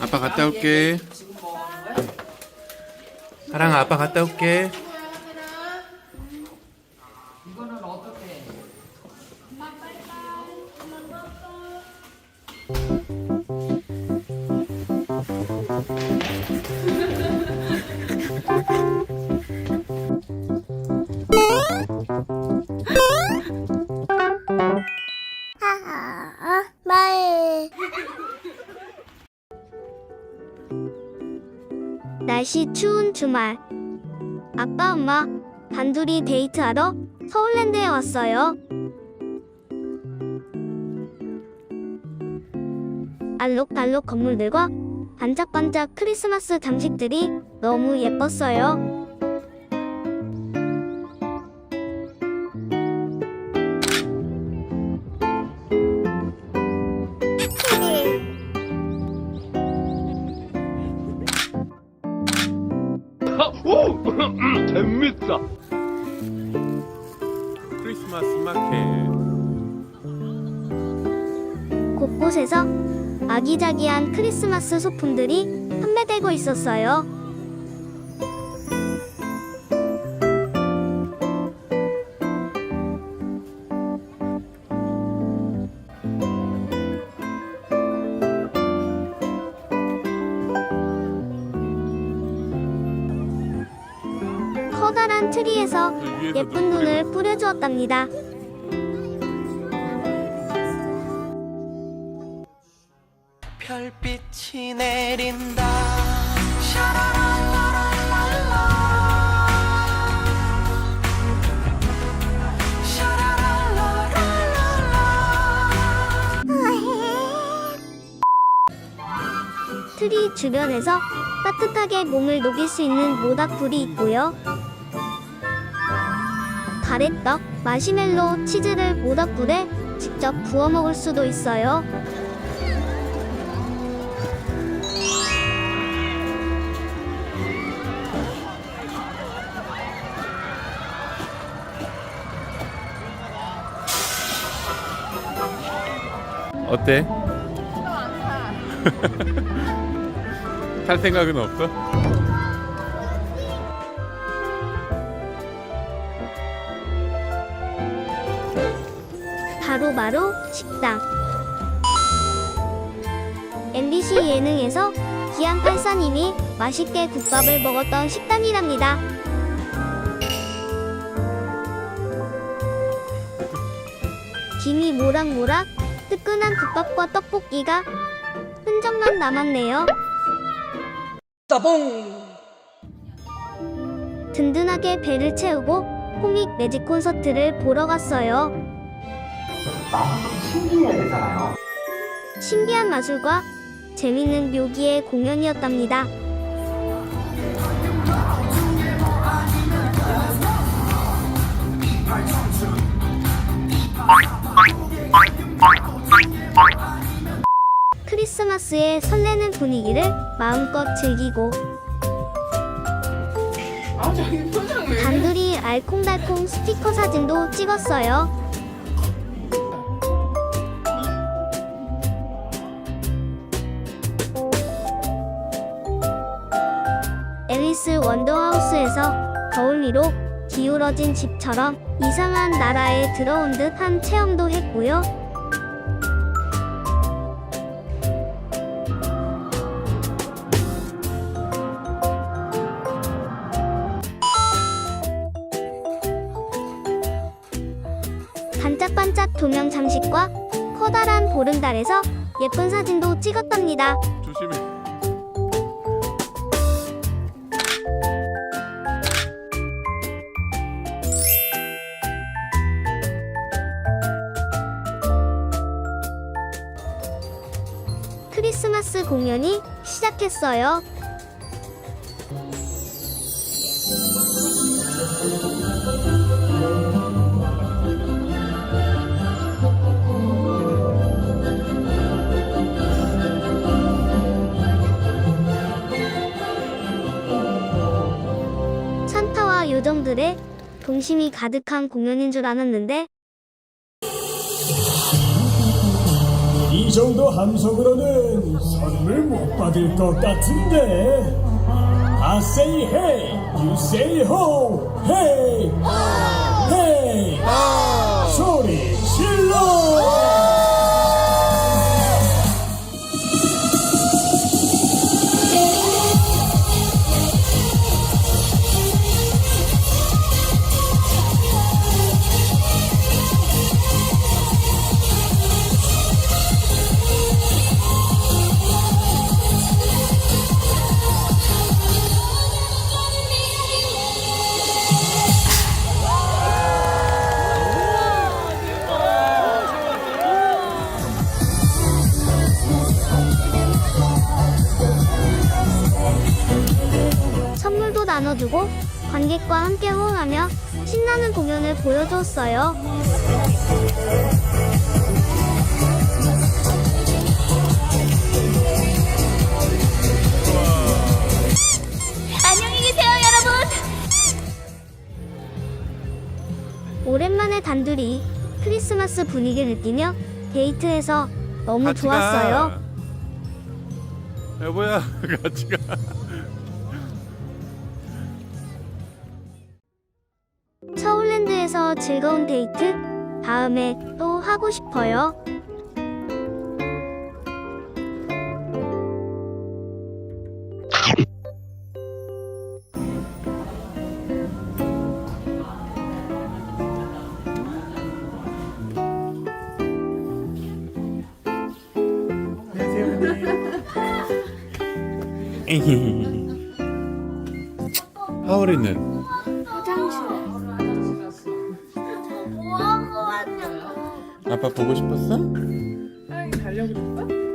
아빠 갔다 올게. 하랑아 아빠 갔다 올게. 날씨 추운 주말. 아빠, 엄마, 단둘이 데이트하러 서울랜드에 왔어요. 알록달록 건물들과 반짝반짝 크리스마스 장식들이 너무 예뻤어요. 곳곳에서 아기자기한 크리스마스 소품들이 판매되고 있었어요. 커다란 트리에서 예쁜 눈을 뿌려주었답니다. 별빛이 내린다 트리 주변에서 따뜻하게 몸을 녹일 수 있는 모닥불이 있고요. 가래떡, 마시멜로, 치즈를 모닥불에 직접 구워 먹을 수도 있어요. 어때? 탈 생각은 없어? 바로 바로 식당. MBC 예능에서 기안 팔사님이 맛있게 국밥을 먹었던 식당이랍니다. 김이 모락모락 뜨끈한 국밥과 떡볶이가 흔적만 남았네요. 따봉! 든든하게 배를 채우고 코믹 매직 콘서트를 보러 갔어요. 신기해야 되잖아요. 신기한 마술과 재밌는 묘기의 공연이었답니다. 크리스마스의 설레는 분위기를 마음껏 즐기고? 단둘이 알콩달콩 스티커 사진도 찍었어요. 앨리스 원더하우스에서 거울 위로 기울어진 집처럼 이상한 나라에 들어온 듯한 체험도 했고요. 조명 장식과 커다란 보름달에서 예쁜 사진도 찍었답니다. 조심해. 크리스마스 공연이 시작했어요. 요정들의 동심이 가득한 공연인 줄 알았는데 이 정도 함성으로는 선물 못 받을 것 같은데. I say hey, you say ho, hey, 주고 관객과 함께 호응하며 신나는 공연을 보여주었어요. 안녕히 계세요, 여러분. 오랜만에 단둘이 크리스마스 분위기를 느끼며 데이트해서 너무 같이 좋았어요. 가. 여보야 같이 가. 서울랜드에서 즐거운 데이트 다음에 또 하고 싶어요. 하울이는 아빠 보고 싶었어? 그럴까? 가려고 그럴까?